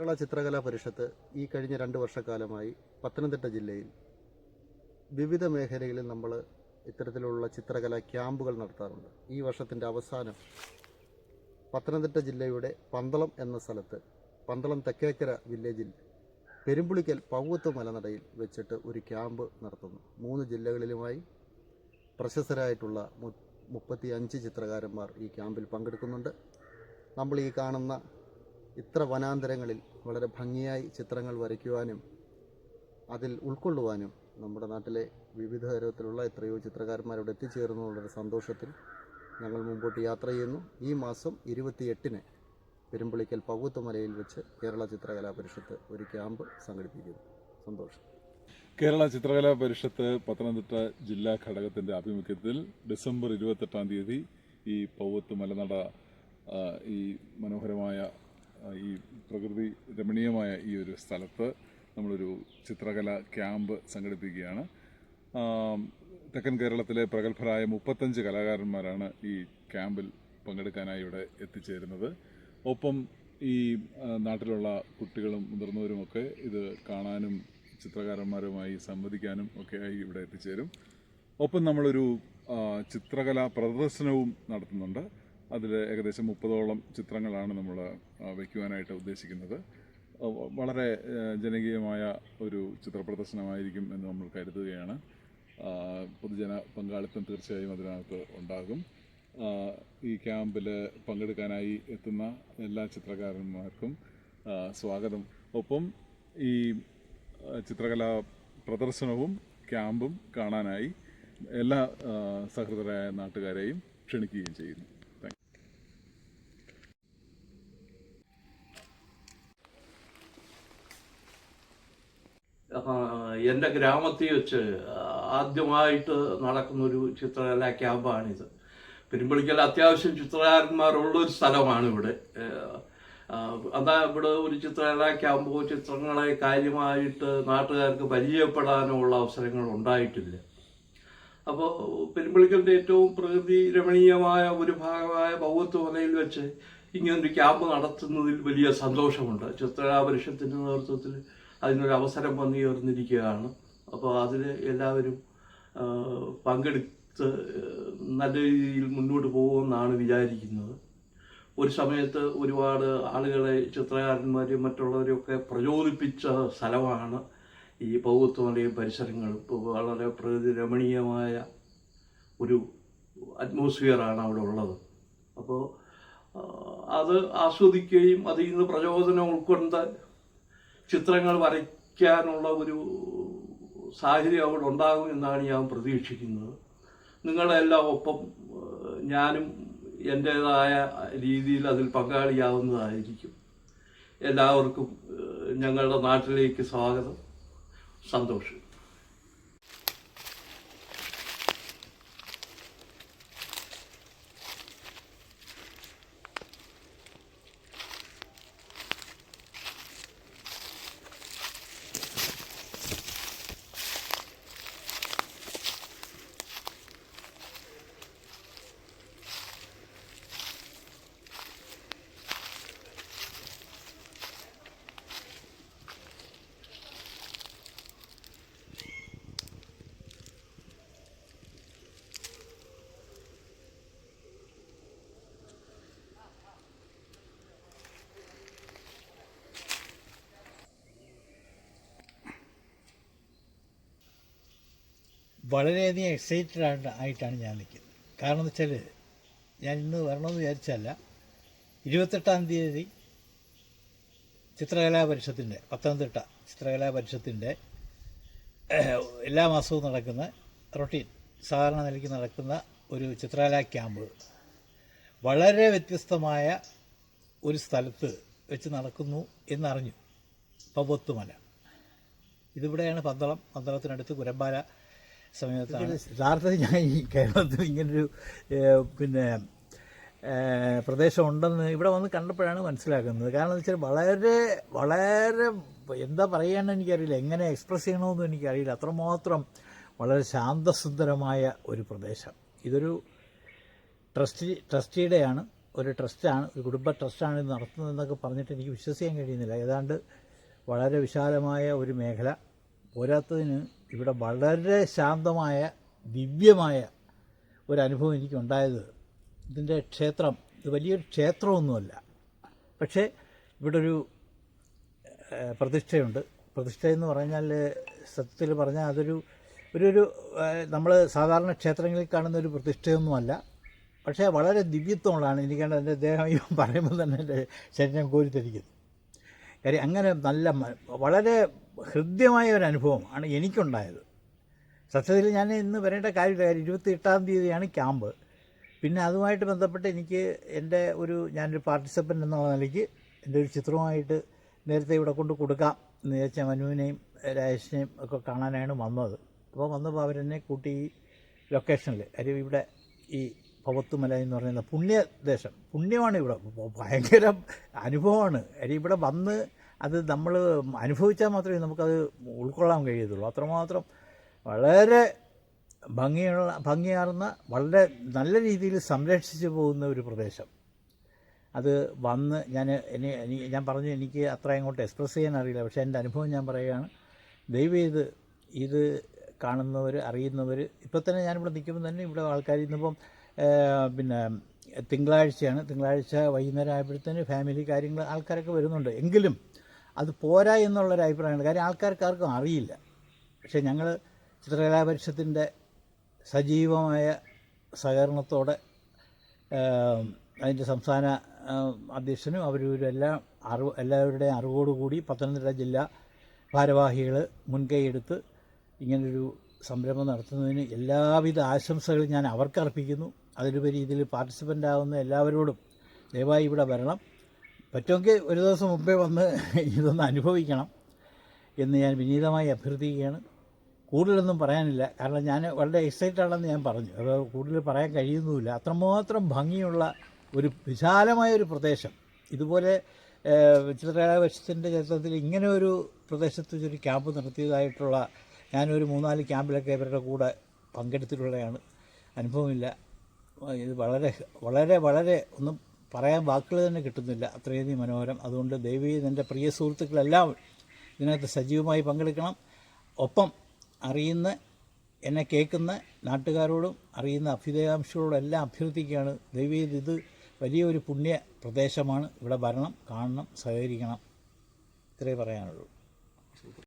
കേരള ചിത്രകലാ പരിഷത്ത് ഈ കഴിഞ്ഞ രണ്ട് വർഷക്കാലമായി പത്തനംതിട്ട ജില്ലയിൽ വിവിധ മേഖലകളിൽ നമ്മൾ ഇത്തരത്തിലുള്ള ചിത്രകലാ ക്യാമ്പുകൾ നടത്താറുണ്ട്. ഈ വർഷത്തിന്റെ അവസാനം പത്തനംതിട്ട ജില്ലയുടെ പന്തളം എന്ന സ്ഥലത്ത് പന്തളം തെക്കേക്കര വില്ലേജിൽ പെരുമ്പുളിക്കൽ പൗവത്ത് മലനടയിൽ വെച്ചിട്ട് ഒരു ക്യാമ്പ് നടത്തുന്നു. മൂന്ന് ജില്ലകളിലുമായി പ്രശസ്തരായിട്ടുള്ള മുപ്പത്തി അഞ്ച് ചിത്രകാരന്മാർ ഈ ക്യാമ്പിൽ പങ്കെടുക്കുന്നുണ്ട്. നമ്മൾ ഈ കാണുന്ന ഇത്ര വനാന്തരങ്ങളിൽ വളരെ ഭംഗിയായി ചിത്രങ്ങൾ വരയ്ക്കുവാനും അതിൽ ഉൾക്കൊള്ളുവാനും നമ്മുടെ നാട്ടിലെ വിവിധ തരത്തിലുള്ള എത്രയോ ചിത്രകാരന്മാരോട് എത്തിച്ചേർന്നുള്ളൊരു സന്തോഷത്തിൽ ഞങ്ങൾ മുമ്പോട്ട് യാത്ര ചെയ്യുന്നു. ഈ മാസം ഇരുപത്തിയെട്ടിന് പെരുമ്പളിക്കൽ പകുത്തുമലയിൽ വെച്ച് കേരള ചിത്രകലാ പരിഷത്ത് ഒരു ക്യാമ്പ് സംഘടിപ്പിക്കുന്നു. സന്തോഷം. കേരള ചിത്രകലാ പരിഷത്ത് പത്തനംതിട്ട ജില്ലാ ഘടകത്തിന്റെ ആഭിമുഖ്യത്തിൽ ഡിസംബർ ഇരുപത്തെട്ടാം തീയതി ഈ പൗവത്ത് മലനട ഈ മനോഹരമായ ഈ പ്രകൃതി രമണീയമായ ഈ ഒരു സ്ഥലത്ത് നമ്മളൊരു ചിത്രകല ക്യാമ്പ് സംഘടിപ്പിക്കുകയാണ്. തെക്കൻ കേരളത്തിലെ പ്രഗത്ഭരായ മുപ്പത്തഞ്ച് കലാകാരന്മാരാണ് ഈ ക്യാമ്പിൽ പങ്കെടുക്കാനായി ഇവിടെ എത്തിച്ചേരുന്നത്. ഒപ്പം ഈ നാട്ടിലുള്ള കുട്ടികളും മുതിർന്നവരുമൊക്കെ ഇത് കാണാനും ചിത്രകാരന്മാരുമായി സംവദിക്കാനും ഒക്കെയായി ഇവിടെ എത്തിച്ചേരും. ഒപ്പം നമ്മളൊരു ചിത്രകലാ പ്രദർശനവും നടത്തുന്നുണ്ട്. അതിൽ ഏകദേശം മുപ്പതോളം ചിത്രങ്ങളാണ് നമ്മൾ വയ്ക്കുവാനായിട്ട് ഉദ്ദേശിക്കുന്നത്. വളരെ ജനകീയമായ ഒരു ചിത്ര പ്രദർശനമായിരിക്കും എന്ന് നമ്മൾ കരുതുകയാണ്. പൊതുജന പങ്കാളിത്തം തീർച്ചയായും അതിനകത്ത് ഉണ്ടാകും. ഈ ക്യാമ്പിൽ പങ്കെടുക്കാനായി എത്തുന്ന എല്ലാ ചിത്രകാരന്മാർക്കും സ്വാഗതം. ഒപ്പം ഈ ചിത്രകലാ പ്രദർശനവും ക്യാമ്പും കാണാനായി എല്ലാ സഹൃദരായ നാട്ടുകാരെയും ക്ഷണിക്കുകയും ചെയ്യുന്നു. എന്റെ ഗ്രാമത്തിൽ വെച്ച് ആദ്യമായിട്ട് നടക്കുന്നൊരു ചിത്രകലാ ക്യാമ്പാണിത്. പെരുമ്പളിക്കൽ അത്യാവശ്യം ചിത്രകാരന്മാരുള്ള ഒരു സ്ഥലമാണ് ഇവിടെ അതാ ഇവിടെ ഒരു ചിത്രകലാ ക്യാമ്പോ ചിത്രങ്ങളെ കാര്യമായിട്ട് നാട്ടുകാർക്ക് പരിചയപ്പെടാനോ ഉള്ള അവസരങ്ങൾ ഉണ്ടായിട്ടില്ല. അപ്പോൾ പെരുമ്പളിക്കലിന്റെ ഏറ്റവും പ്രകൃതി രമണീയമായ ഒരു ഭാഗമായ ബൗദ്ധ മലയിൽ വെച്ച് ഇങ്ങനൊരു ക്യാമ്പ് നടത്തുന്നതിൽ വലിയ സന്തോഷമുണ്ട്. ചിത്രകലാ പരിഷത്തിന്റെ നേതൃത്വത്തിൽ അതിനൊരു അവസരം വന്നു ചേർന്നിരിക്കുകയാണ് അപ്പോൾ അതിൽ എല്ലാവരും പങ്കെടുത്ത് നല്ല രീതിയിൽ മുന്നോട്ട് പോകുമെന്നാണ് വിചാരിക്കുന്നത്. ഒരു സമയത്ത് ഒരുപാട് ആളുകളെ ചിത്രകാരന്മാരെയും മറ്റുള്ളവരെയൊക്കെ പ്രചോദിപ്പിച്ച സ്ഥലമാണ് ഈ പൗവത്തുമലയും പരിസരങ്ങളും. വളരെ പ്രകൃതി രമണീയമായ ഒരു അറ്റ്മോസ്ഫിയറാണ് അവിടെ ഉള്ളത്. അപ്പോൾ അത് ആസ്വദിക്കുകയും അതിൽ നിന്ന് പ്രചോദനം ഉൾക്കൊണ്ട് ചിത്രങ്ങൾ വരയ്ക്കാനുള്ള ഒരു സാഹചര്യം അവിടെ ഉണ്ടാകും എന്നാണ് ഞാൻ പ്രതീക്ഷിക്കുന്നത്. നിങ്ങളെല്ലാം ഒപ്പം ഞാനും എന്റേതായ രീതിയിൽ അതിൽ പങ്കാളിയാവുന്നതായിരിക്കും. എല്ലാവർക്കും ഞങ്ങളുടെ നാട്ടിലേക്ക് സ്വാഗതം. സന്തോഷം. വളരെയധികം എക്സൈറ്റഡ് ആയിട്ട് ആയിട്ടാണ് ഞാൻ നിൽക്കുന്നത്. കാരണം എന്ന് വെച്ചാൽ ഞാൻ ഇന്ന് വരണമെന്ന് വിചാരിച്ചല്ല ഇരുപത്തെട്ടാം തീയതി ചിത്രകലാ പരിഷത്തിന്റെ പത്തനംതിട്ട ചിത്രകലാ പരിഷത്തിന്റെ എല്ലാ മാസവും നടക്കുന്ന റൊട്ടീൻ സാധാരണ നിലയ്ക്ക് നടക്കുന്ന ഒരു ചിത്രകലാ ക്യാമ്പ് വളരെ വ്യത്യസ്തമായ ഒരു സ്ഥലത്ത് വെച്ച് നടക്കുന്നു എന്നറിഞ്ഞു. പവത്തുമല ഇതിവിടെയാണ് പന്തളം. പന്തളത്തിനടുത്ത് കുരമ്പാല. സമയത്താണ്. യഥാർത്ഥത്തിൽ ഞാൻ ഈ കേരളത്തിൽ ഇങ്ങനൊരു പിന്നെ പ്രദേശം ഉണ്ടെന്ന് ഇവിടെ വന്ന് കണ്ടപ്പോഴാണ് മനസ്സിലാക്കുന്നത്. കാരണം എന്ന് വെച്ചാൽ വളരെ വളരെ എന്താ പറയാന്ന് എനിക്കറിയില്ല. എങ്ങനെ എക്സ്പ്രസ് ചെയ്യണമെന്നും എനിക്കറിയില്ല. അത്രമാത്രം വളരെ ശാന്തസുന്ദരമായ ഒരു പ്രദേശം. ഇതൊരു ട്രസ്റ്റി ട്രസ്റ്റിയുടെയാണ് ഒരു ട്രസ്റ്റാണ് ഒരു കുടുംബ ട്രസ്റ്റാണ് ഇത് നടത്തുന്നതെന്നൊക്കെ പറഞ്ഞിട്ട് എനിക്ക് വിശ്വസിക്കാൻ കഴിയുന്നില്ല. ഏതാണ്ട് വളരെ വിശാലമായ ഒരു മേഖല പോരാത്തതിന് ഇവിടെ വളരെ ശാന്തമായ ദിവ്യമായ ഒരനുഭവം എനിക്കുണ്ടായത്. ഇതിന്റെ ക്ഷേത്രം ഇത് വലിയൊരു ക്ഷേത്രമൊന്നുമല്ല. പക്ഷേ ഇവിടെ ഒരു പ്രതിഷ്ഠയുണ്ട്. പ്രതിഷ്ഠ എന്ന് പറഞ്ഞാൽ സത്യത്തിൽ പറഞ്ഞാൽ അതൊരു ഒരു ഒരു നമ്മൾ സാധാരണ ക്ഷേത്രങ്ങളിൽ കാണുന്ന ഒരു പ്രതിഷ്ഠയൊന്നുമല്ല. പക്ഷേ വളരെ ദിവ്യത്വമുള്ളതാണ്. എനിക്കാണ് എന്റെ ദേഹം ഈ പറയുമ്പോൾ തന്നെ എന്റെ ശരീരം കോരിത്തിരിക്കുന്നു. കാര്യം അങ്ങനെ നല്ല വളരെ ഹൃദ്യമായ ഒരു അനുഭവമാണ് എനിക്കുണ്ടായത്. സത്യത്തിൽ ഞാൻ ഇന്ന് വരേണ്ട കാര്യമില്ല. കാര്യം ഇരുപത്തി എട്ടാം തീയതിയാണ് ക്യാമ്പ്. പിന്നെ അതുമായിട്ട് ബന്ധപ്പെട്ട് എനിക്ക് എന്റെ ഒരു ഞാനൊരു പാർട്ടിസിപ്പന്റ് എന്നുള്ള നിലയ്ക്ക് എന്റെ ഒരു ചിത്രമായിട്ട് നേരത്തെ ഇവിടെ കൊണ്ട് കൊടുക്കാം എന്ന് വിചാരിച്ച മനുവിനെയും രാജേഷിനെയും ഒക്കെ കാണാനാണ് വന്നത്. അപ്പോൾ വന്നപ്പോൾ അവരെന്നെ കൂട്ടി ഈ ലൊക്കേഷനിൽ കാര്യം ഇവിടെ ഈ പവത്തുമല എന്ന് പറയുന്ന പുണ്യദേശം. പുണ്യമാണ് ഇവിടെ. ഭയങ്കര അനുഭവമാണ്. കാര്യം ഇവിടെ വന്ന് അത് നമ്മൾ അനുഭവിച്ചാൽ മാത്രമേ നമുക്കത് ഉൾക്കൊള്ളാൻ കഴിയത്തുള്ളൂ. അത്രമാത്രം വളരെ ഭംഗിയുള്ള ഭംഗിയാർന്ന വളരെ നല്ല രീതിയിൽ സംരക്ഷിച്ചു പോകുന്ന ഒരു പ്രദേശം. അത് വന്ന് ഞാൻ എന്നെ ഞാൻ പറഞ്ഞു എനിക്ക് അത്ര അങ്ങോട്ട് എക്സ്പ്രസ് ചെയ്യാൻ അറിയില്ല. പക്ഷേ എന്റെ അനുഭവം ഞാൻ പറയുകയാണ് ദയവ് ഇത് ഇത് കാണുന്നവർ അറിയുന്നവർ ഇപ്പോൾ തന്നെ ഞാനിവിടെ നിൽക്കുമ്പോൾ തന്നെ ഇവിടെ ആൾക്കാർ ഇന്നിപ്പം പിന്നെ തിങ്കളാഴ്ചയാണ്. തിങ്കളാഴ്ച വൈകുന്നേരം ആയപ്പോഴത്തേന് ഫാമിലി കാര്യങ്ങൾ ആൾക്കാരൊക്കെ വരുന്നുണ്ട്. എങ്കിലും അത് പോരാ എന്നുള്ളൊരു അഭിപ്രായമാണ്. കാര്യം ആൾക്കാർക്ക് ആർക്കും അറിയില്ല. പക്ഷേ ഞങ്ങൾ ചിത്രകലാ പരിഷത്തിന്റെ സജീവമായ സഹകരണത്തോടെ അതിന്റെ സംസ്ഥാന അധ്യക്ഷനും അവരും എല്ലാം അറിവ് എല്ലാവരുടെയും അറിവോടുകൂടി പത്തനംതിട്ട ജില്ലാ ഭാരവാഹികൾ മുൻകൈയെടുത്ത് ഇങ്ങനൊരു സംരംഭം നടത്തുന്നതിന് എല്ലാവിധ ആശംസകളും ഞാൻ അവർക്ക് അർപ്പിക്കുന്നു. അതിലുപരി ഇതിൽ പാർട്ടിസിപ്പന്റ് ആവുന്ന എല്ലാവരോടും ദയവായി ഇവിടെ വരണം. പറ്റുമെങ്കിൽ ഒരു ദിവസം മുമ്പേ വന്ന് ഇതൊന്ന് അനുഭവിക്കണം എന്ന് ഞാൻ വിനീതമായി അഭ്യർത്ഥിക്കുകയാണ്. കൂടുതലൊന്നും പറയാനില്ല. കാരണം ഞാൻ വളരെ എക്സൈറ്റഡ് ആണെന്ന് ഞാൻ പറഞ്ഞു. അത് കൂടുതൽ പറയാൻ കഴിയുന്നുമില്ല. അത്രമാത്രം ഭംഗിയുള്ള ഒരു വിശാലമായ ഒരു പ്രദേശം. ഇതുപോലെ ചിത്രകലാപക്ഷത്തിന്റെ ചരിത്രത്തിൽ ഇങ്ങനെ ഒരു പ്രദേശത്ത് വെച്ചൊരു ക്യാമ്പ് നടത്തിയതായിട്ടുള്ള ഞാനൊരു മൂന്നാൽ ക്യാമ്പിലൊക്കെ ഇവരുടെ കൂടെ പങ്കെടുത്തിട്ടുള്ളതാണ്. അനുഭവമില്ല. ഇത് വളരെ വളരെ വളരെ ഒന്നും പറയാൻ വാക്കുകൾ തന്നെ കിട്ടുന്നില്ല. അത്രയധികം മനോഹരം. അതുകൊണ്ട് ദൈവീ എന്റെ പ്രിയ സുഹൃത്തുക്കളെല്ലാം ഇതിനകത്ത് സജീവമായി പങ്കെടുക്കണം. ഒപ്പം അറിയുന്ന എന്നെ കേൾക്കുന്ന നാട്ടുകാരോടും അറിയുന്ന അഭ്യുദയാംശികളോടും എല്ലാം അഭ്യർത്ഥിക്കുകയാണ്. ദയവീത് ഇത് വലിയൊരു പുണ്യ പ്രദേശമാണ് ഇവിടെ വരണം കാണണം സഹകരിക്കണം. ഇത്രേ പറയാനുള്ളൂ.